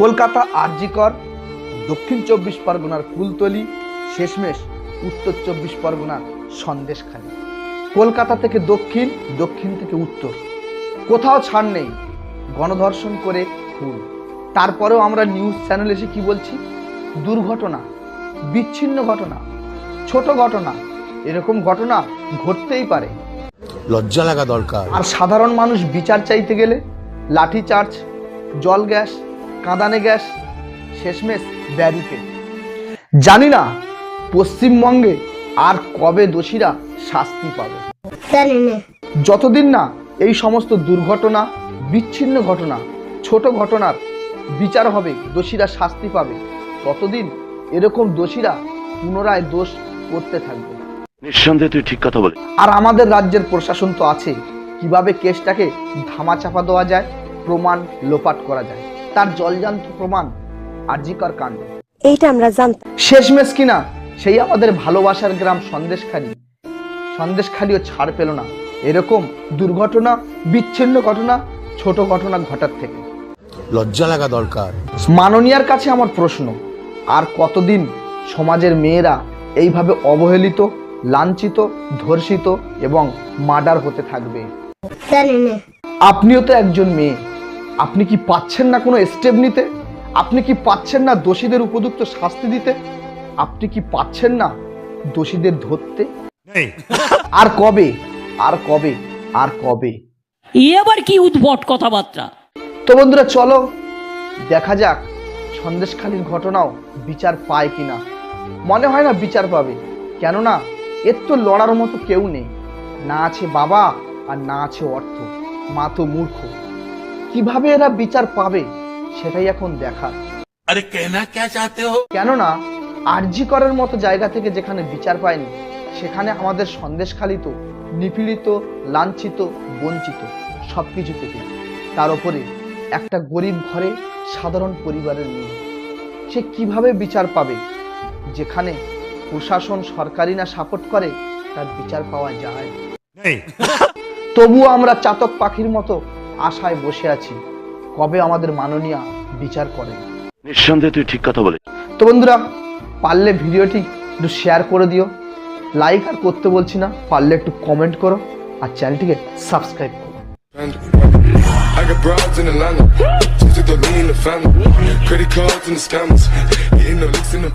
কলকাতা আরজিকর দক্ষিণ চব্বিশ পরগনার কুলতলি শেষমেশ উত্তর চব্বিশ পরগনার সন্দেশখালী। কলকাতা থেকে দক্ষিণ দক্ষিণ থেকে উত্তর। কোথাও ছাড় নেই গণধর্ষণ করে খুন। তারপরেও আমরা নিউজ চ্যানেল এসে কি বলছি? দুর্ঘটনা বিচ্ছিন্ন ঘটনা ছোট ঘটনা এরকম ঘটনা ঘটতেই পারে। লজ্জা লাগা দরকার। আর সাধারণ মানুষ বিচার চাইতে গেলে লাঠি চার্জ জল গ্যাস কাঁদানে গ্যাস শেষমেশ ব্যারিকেড জানি না পশ্চিমবঙ্গে আর কবে দোষীরা শাস্তি পাবে। যতদিন না এই সমস্ত দুর্ঘটনা বিচ্ছিন্ন ঘটনা ছোট ঘটনার বিচার হবে দোষীরা শাস্তি পাবে ততদিন এরকম দোষীরা পুনরায় দোষ করতে থাকবে। নিঃসন্দেহে তুই ঠিক কথা বলে আর আমাদের রাজ্যের প্রশাসন তো আছে কীভাবে কেসটাকে ধামাচাপা দেওয়া যায় প্রমাণ লোপাট করা যায়। তার জলজান্ত প্রমাণ আরজিকর কাণ্ড। এইটা আমরা জানতাম। শেষমেশ কিনা সেই আমাদের ভালোবাসার গ্রাম সন্দেশখালী। সন্দেশখালীও ছাড় পেল না। এরকম দুর্ঘটনা বিচ্ছিন্ন ঘটনা ছোট ঘটনা ঘটার থেকে। লজ্জা লাগা দরকার। মাননীয়ার কাছে আমার প্রশ্ন আর কতদিন সমাজের মেয়েরা এইভাবে অবহেলিত লাঞ্ছিত ধর্ষিত এবং মার্ডার হতে থাকবে? আপনিও তো একজন মেয়ে। আপনি কি পাচ্ছেন না কোনো স্টেপ নিতে? আপনি কি পাচ্ছেন না দোষীদের উপযুক্ত শাস্তি দিতে? আপনি কি পাচ্ছেন না দোষীদের ধরতে? আর কবে? আর কবে? আর কবে? এ আবার কি উদ্ভট কথাবার্তা? তো বন্ধুরা চলো দেখা যাক সন্দেশখালীর ঘটনাও বিচার পায় কিনা। মনে হয় না বিচার পাবে। কেননা এর তো লড়ার মতো কেউ নেই। না আছে বাবা আর না আছে অর্থ। মা তো মূর্খ। কীভাবে এরা বিচার পাবে সেটাই এখন দেখার। আরে কেনা কে চাতে হো? কেননা আরজি করার মতো জায়গা থেকে যেখানে বিচার পায়নি সেখানে আমাদের সন্দেশখালিত নিপীড়িত লাঞ্ছিত বঞ্চিত সবকিছু থেকে। তার ওপরে একটা গরিব ঘরে সাধারণ পরিবারের মেয়ে। সে কীভাবে বিচার পাবে? যেখানে প্রশাসন সরকারি না সাপোর্ট করে তার বিচার পাওয়া যায়। তবুও আমরা চাতক পাখির মতো আশায় বসে আছি কবে আমাদের মাননীয়া বিচার করে নিঃসন্দেহে তুই ঠিক কথা বলে তো বন্ধুরা পারলে ভিডিওটি একটু শেয়ার করে দিও লাইক আর করতে বলছি না পারলে একটু কমেন্ট করো আর চ্যানেলটিকে সাবস্ক্রাইব করো I got broads in Atlanta. Just to in the family. Credit cards and the scammers. Getting no licks in the